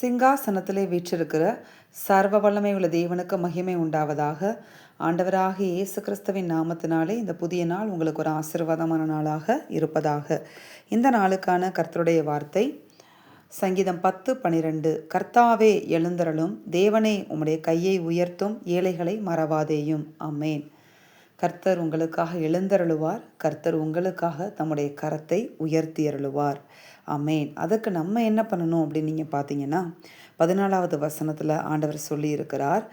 சிங்காசனத்திலே வீற்றிருக்கிற சர்வ வல்லமை உள்ள தேவனுக்கு மகிமை உண்டாவதாக. ஆண்டவராக இயேசு கிறிஸ்துவின் நாமத்தினாலே இந்த புதிய நாள் உங்களுக்கு ஒரு ஆசீர்வாதமான நாளாக இருப்பதாக. இந்த நாளுக்கான கர்த்தருடைய வார்த்தை சங்கீதம் பத்து பனிரெண்டு. கர்த்தாவே எழுந்தரலும் தேவனே உம்முடைய கையை உயர்த்தும். ஏழைகளை மறவாதேயும். அம்மேன் கர்த்தர் உங்களுக்காக எழுந்தருளுவார். கர்த்தர் உங்களுக்காக தம்முடைய கரத்தை உயர்த்தி அருளுவார் அமேன் அதுக்கு நம்ம என்ன பண்ணணும் அப்படின்னு நீங்கள் பார்த்தீங்கன்னா பதினாலாவது வசனத்தில் ஆண்டவர் சொல்லியிருக்கிறார்.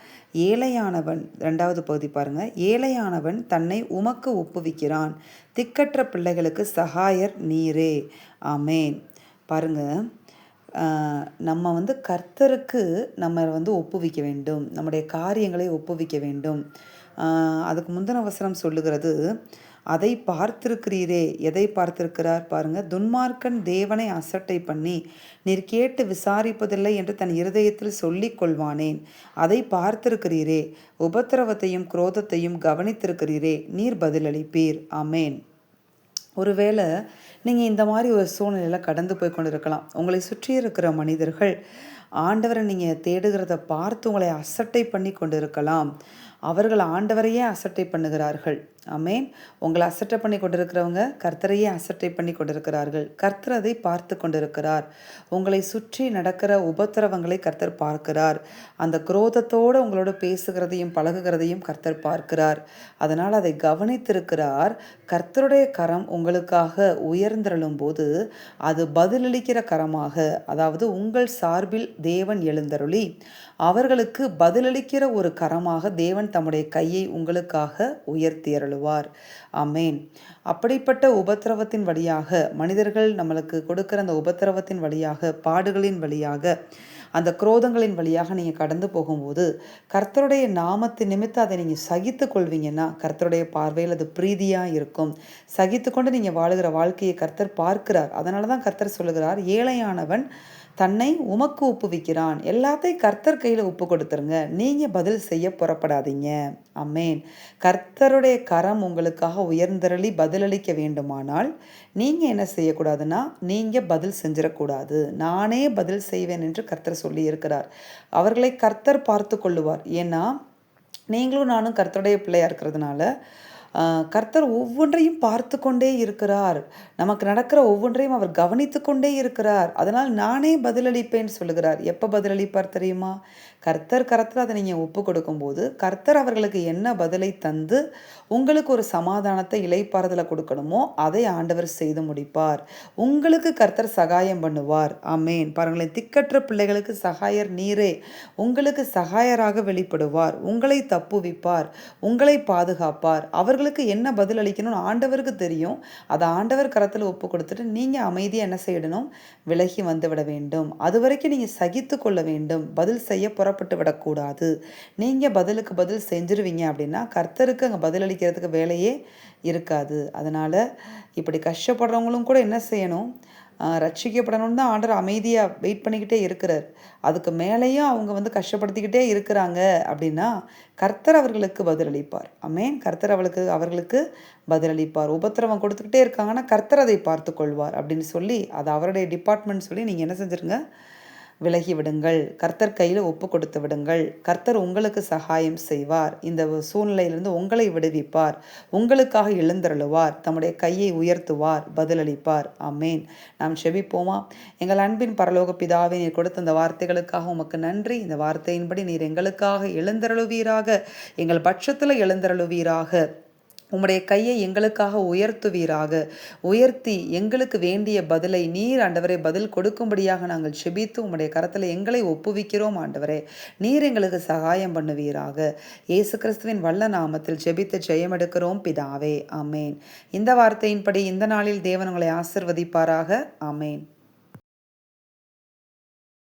ஏழையானவன் ரெண்டாவது பகுதி பாருங்கள் ஏழையானவன் தன்னை உமக்கு ஒப்புவிக்கிறான். திக்கற்ற பிள்ளைகளுக்கு சகாயர் நீரே. அமேன் பாருங்கள் நம்ம வந்து கர்த்தருக்கு நம்ம வந்து ஒப்புவிக்க வேண்டும். நம்முடைய காரியங்களை ஒப்புவிக்க வேண்டும். அதுக்கு முந்தின அவசரம் சொல்லுகிறது அதை பார்த்திருக்கிறீரே. எதை பார்த்திருக்கிறார் பாருங்க துன்மார்க்கன் தேவனை அசட்டை பண்ணி நீர் கேட்டு விசாரிப்பதில்லை என்று தன் இருதயத்தில் சொல்லிக் கொள்வானேன். அதை பார்த்திருக்கிறீரே. உபத்திரவத்தையும் குரோதத்தையும் கவனித்திருக்கிறீரே. நீர் பதிலளிப்பீர். அமேன் ஒருவேளை நீங்கள் இந்த மாதிரி ஒரு சூழ்நிலையில் கடந்து போய் கொண்டு இருக்கலாம் உங்களை சுற்றி இருக்கிற மனிதர்கள் ஆண்டவரை நீங்கள் தேடுகிறத பார்த்து உங்களை அசட்டை பண்ணி கொண்டு இருக்கலாம் அவர்கள் ஆண்டவரையே அசட்டை பண்ணுகிறார்கள். அமேன் உங்களை அசட்டை பண்ணி கொண்டிருக்கிறவங்க கர்த்தரையே அசட்டை பண்ணி கொண்டிருக்கிறார்கள். கர்த்தர் அதை பார்த்து கொண்டிருக்கிறார். உங்களை சுற்றி நடக்கிற உபத்திரவங்களை கர்த்தர் பார்க்கிறார். அந்த குரோதத்தோடு உங்களோட பேசுகிறதையும் பழகுகிறதையும் கர்த்தர் பார்க்கிறார். அதனால் அதை கவனித்திருக்கிறார். கர்த்தருடைய கரம் உங்களுக்காக உயர்ந்திரளும் போது அது பதிலளிக்கிற கரமாக அதாவது உங்கள் சார்பில் தேவன் எழுந்தருளி அவர்களுக்கு பதிலளிக்கிற ஒரு கரமாக தேவன் தம்முடைய கையை உங்களுக்காக உயர்த்தியறலும் அருளுவார் அமேன் அப்படிப்பட்ட உபத்திரவத்தின் வழியாக மனிதர்கள் நம்மளுக்கு கொடுக்குற அந்த உபத்திரவத்தின் வழியாக பாடுகளின் வழியாக அந்த குரோதங்களின் வழியாக நீங்கள் கடந்து போகும்போது கர்த்தருடைய நாமத்து நிமித்த அதை நீங்கள் சகித்து கொள்வீங்கன்னா கர்த்தருடைய பார்வையில் அது பிரீதியாக இருக்கும். சகித்து கொண்டு நீங்கள் வாழுகிற வாழ்க்கையை கர்த்தர் பார்க்கிறார். அதனால தான் கர்த்தர் சொல்லுகிறார் ஏழையானவன் தன்னை உமக்கு ஒப்புவிக்கிறான். எல்லாத்தையும் கர்த்தர் கையில் ஒப்பு கொடுத்துருங்க. நீங்கள் பதில் செய்ய புறப்படாதீங்க. அம்மேன். கர்த்தருடைய கரம் உங்களுக்காக உயர்ந்தரளி பதிலளிக்க வேண்டுமானால் நீங்கள் என்ன செய்யக்கூடாதுன்னா நீங்கள் பதில் செஞ்சிடக்கூடாது. நானே பதில் செய்வேன் என்று கர்த்தர் சொல்லி இருக்கிறார் அவர்களை கர்த்தர் பார்த்து கொள்ளுவார். ஏன்னா நீங்களும் நானும் கர்த்தருடைய பிள்ளையாக இருக்கிறதுனால கர்த்தர் ஒவ்வொன்றையும் பார்த்து கொண்டே இருக்கிறார். நமக்கு நடக்கிற ஒவ்வொன்றையும் அவர் கவனித்து கொண்டே இருக்கிறார். அதனால் நானே பதிலளிப்பேன் சொல்லுகிறார். எப்போ பதிலளிப்பார் தெரியுமா? கர்த்தர் கரத்தில் அதை நீங்கள் ஒப்பு கொடுக்கும்போது கர்த்தர் அவர்களுக்கு என்ன பதிலை தந்து உங்களுக்கு ஒரு சமாதானத்தை இலைப்பாறுதலை கொடுக்கணுமோ அதை ஆண்டவர் செய்து முடிப்பார். உங்களுக்கு கர்த்தர் சகாயம் பண்ணுவார். ஆமேன். பாருங்களேன் திக்கற்ற பிள்ளைகளுக்கு சகாயர் நீரே. உங்களுக்கு சகாயராக வெளிப்படுவார். உங்களை தப்புவிப்பார். உங்களை பாதுகாப்பார். அவர்கள் அவர்களுக்கு என்ன பதில் அளிக்கணும்னு ஆண்டவருக்கு தெரியும். அதை ஆண்டவர் கரத்தில் ஒப்பு கொடுத்துட்டு நீங்கள் அமைதியாக என்ன செய்யணும்? விலகி வந்து விட வேண்டும். அது வரைக்கும் நீங்கள் சகித்து கொள்ள வேண்டும். பதில் செய்ய புறப்பட்டு விடக்கூடாது. நீங்கள் பதிலுக்கு பதில் செஞ்சுருவீங்க அப்படின்னா கர்த்தருக்கு அங்கே பதில் அளிக்கிறதுக்கு வேலையே இருக்காது. அதனால் இப்படி கஷ்டப்படுறவங்களும் கூட என்ன செய்யணும்? ரட்சிக்கப்படணும்னு தான் ஆண்டர் அமைதியாக வெயிட் பண்ணிக்கிட்டே இருக்கிறார். அதுக்கு மேலேயும் அவங்க வந்து கஷ்டப்படுத்திக்கிட்டே இருக்கிறாங்க அப்படின்னா கர்த்தர் அவர்களுக்கு பதிலளிப்பார். அமேன் கர்த்தர் அவளுக்கு அவர்களுக்கு பதிலளிப்பார். உபத்திரவம் கொடுத்துக்கிட்டே இருக்காங்கன்னா கர்த்தர் அதை பார்த்து கொள்வார் அப்படின்னு சொல்லி அது அவருடைய டிபார்ட்மெண்ட் சொல்லி நீங்கள் என்ன செஞ்சுருங்க? விலகி விடுங்கள் கர்த்தர் கையில் ஒப்பு கொடுத்து விடுங்கள். கர்த்தர் உங்களுக்கு சகாயம் செய்வார். இந்த சூழ்நிலையிலிருந்து உங்களை விடுவிப்பார். உங்களுக்காக எழுந்தருளுவார். தம்முடைய கையை உயர்த்துவார். பதிலளிப்பார். அம்மேன் நாம் செபிப்போமா? எங்கள் அன்பின் பரலோக பிதாவை நீர் கொடுத்த இந்த வார்த்தைகளுக்காக உமக்கு நன்றி. இந்த வார்த்தையின்படி நீர் எங்களுக்காக எழுந்தருளுவீராக. எங்கள் பட்சத்தில் எழுந்தருளுவீராக. உம்முடைய கையை எங்களுக்காக உயர்த்துவீராக. உயர்த்தி எங்களுக்கு வேண்டிய பதிலை நீர் ஆண்டவரை பதில் கொடுக்கும்படியாக நாங்கள் செபித்து உம்முடைய கரத்தில் எங்களை ஒப்புவிக்கிறோம் ஆண்டவரே. நீர் எங்களுக்கு சகாயம் பண்ணுவீராக. இயேசு கிறிஸ்துவின் வல்ல நாமத்தில் ஜெபித்து ஜெயமெடுக்கிறோம் பிதாவே. அமேன் இந்த வார்த்தையின்படி இந்த நாளில் தேவன் உங்களை ஆசிர்வதிப்பாராக. அமேன்